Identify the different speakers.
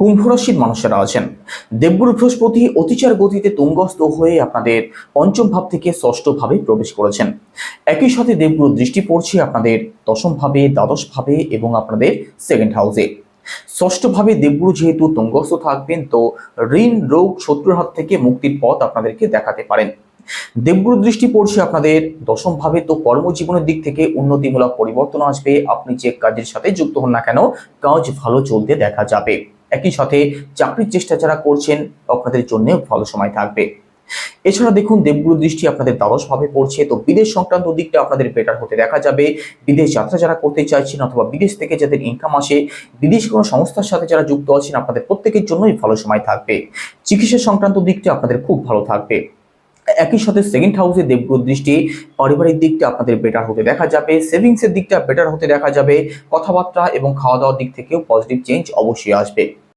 Speaker 1: কুম্ভ রাশির মানুষেরা আছেন। দেবগুরু বৃহস্পতি অতিচার গতিতে তুঙ্গস্থ হয়ে আপনাদের পঞ্চম ভাব থেকে ষষ্ঠ ভাবে প্রবেশ করেছেন। একই সাথে দেবগুরু দৃষ্টি পড়ছে আপনাদের দশম ভাবে, দ্বাদশ ভাবে এবং আপনাদের সেকেন্ড হাউসে ষষ্ঠ ভাবে দেবগুরু যেহেতু তুঙ্গস্থ থাকবেন, তো ঋণ, রোগ, শত্রুর হাত থেকে মুক্তির পথ আপনাদেরকে দেখাতে পারেন। দেবগুরু দৃষ্টি পড়ছে আপনাদের দশম ভাবে, তো কর্মজীবনের দিক থেকে উন্নতিমূলক পরিবর্তন আসবে। আপনি যে কাজের সাথে যুক্ত হন না কেন, কাজ ভালো চলতে দেখা যাবে। একই সাথে চাকরির চেষ্টা যারা করছেন, আপনাদের জন্য ভালো সময় থাকবে। এছাড়া দেখুন, দেবগুরু দৃষ্টি আপনাদের দ্বাদশ ভাবে পড়ছে। তো বিদেশ সংক্রান্ত দিকটা আপনাদের বেটার হতে দেখা যাবে। বিদেশ যাত্রা যারা করতে চাইছেন অথবা বিদেশ থেকে যাদের ইনকাম আসে, বিদেশ কোনো সংস্থার সাথে যারা যুক্ত আছেন, আপনাদের প্রত্যেকের জন্যই ভালো সময় থাকবে। চিকিৎসা সংক্রান্ত দিকটা আপনাদের খুব ভালো থাকবে। একই সাথে সেকেন্ড হাউসে দেবগুরু দৃষ্টি পারিবারিক দিকটা আপনাদের বেটার হতে দেখা যাবে সেভিংসের দিকটা বেটার হতে দেখা যাবে, কথাবার্তা এবং খাওয়া দাওয়ার দিক থেকেও পজিটিভ চেঞ্জ অবশ্যই আসবে।